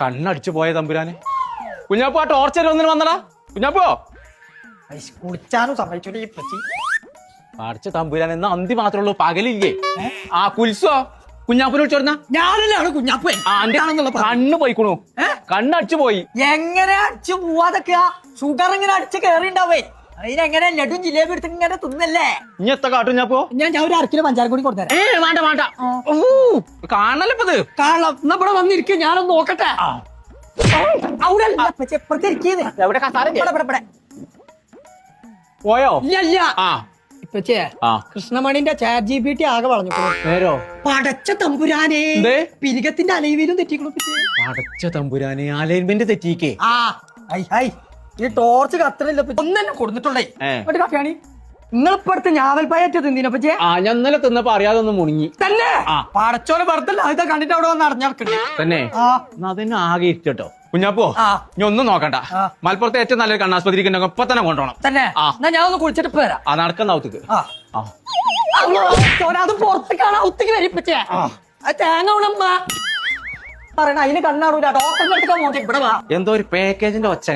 കണ്ണടിച്ചു പോയ തമ്പുരാനെ. കുഞ്ഞാപ്പു ആ ടോർച്ചർ ഒന്നിന് വന്നടാ. കുഞ്ഞാപ്പോ. കുളിച്ചാനും സമ്മതിച്ചു ഈ പ്രതി. അടിച്ച തമ്പുരാൻ എന്ന അന്തി മാത്രമേ ഉള്ളൂ പകലില്ലേ? ആ കുൽസോ? കുഞ്ഞാപ്പിനെ വിളിച്ചോടുന്ന ഞാനല്ലാണ് കുഞ്ഞാപ്പൻ. കണ്ണ് പോയിക്കണു. കണ്ണടിച്ചു പോയി. എങ്ങനെ അടിച്ചു പോവാതൊക്കെ ഷുഗർ ഇങ്ങനെ അടിച്ച് കേറിണ്ടാവേ. അതിനെങ്ങനെ ലഡും ജിലേബി എടുത്ത് ഇങ്ങനെ തിന്നല്ലേ? ഇനി എത്ര കാട്ടും പോ? ഞാൻ ഞാൻ ഒരു അരക്കിലോ പഞ്ചാര കൂടി കൊടുത്തരാം. ഏ വേണ്ട വേണ്ട. ഊ, കാണണല്ലോ ഇപ്പൊ ഇത് കാണാം എന്നാ ഇവിടെ വന്നിരിക്കും ഞാനൊന്ന് നോക്കട്ടെ. അവിടെ അല്ല, ഇപ്പച്ചി, ഇപ്പുറത്ത് ഇരിക്കുന്നത്. എവിടെ കസാര ഇവിടെ, ഇവിടെ, ഇവിടെ. പോയോ? ഇല്ല ഇല്ല. ആ. ഇപ്പച്ചേ ആ. കൃഷ്ണമണിന്റെ ചാറ്റ് ജി ബി ടി ആകെ വളഞ്ഞു നേരോ പടച്ച തമ്പുരാനെ. എന്തേ? പിരികത്തിന്റെ അലൈവിലും തെറ്റിക്കണു പടച്ച തമ്പുരാനെ അലൈൻമെന്റ് തെറ്റിക്കേ ആ. ഐ ഹൈ ഈ ടോർച്ച് കത്തണില്ല ഒന്നും തന്നെ കൊടുത്തിട്ടുള്ളേ കാപ്പിയാണ്. നിങ്ങൾ ഇപ്പടുത്ത് ഞാവൽപ്പായറ്റ് തിന്നിനെ പറ്റിയേ ആ ഞാൻ ഇന്നലെ തിന്നപ്പോ അറിയാതെ ഒന്ന് മുണങ്ങി. തന്നെ? ആ. പടച്ചോനെ വെറുതല്ല ഇത് കണ്ടിട്ട് അവിടെ വന്ന് അടഞ്ഞടക്കണ്ടേ തന്നെ? ആ. അതിന് ആകെ ഇരിക്കട്ടോ. കുഞ്ഞാപ്പോ ഞാൻ ഒന്നും നോക്കണ്ട. മലപ്പുറത്തെ ഏറ്റവും നല്ലൊരു കണ്ണാസ്പത്രിക്ക് ഇപ്പൊ തന്നെ കൊണ്ടുപോകണം. തന്നെ. എന്നാ ഞാൻ ഒന്ന് കുളിച്ചിട്ട് പോരാ വരാം. ആ നടക്കുന്ന ഔത്തുക്ക് അത് പുറത്തേക്കാണ് ഒത്തിരി വരിപ്പച്ചേ ആ. തേങ്ങ ഉണമ്മ പറയണ അതിന് കണ്ണാറൂല ഡോക്ടറിന്റെ ഇവിടെ വാ. എന്തോ ഒരു പാക്കേജിന്റെ ഒച്ച.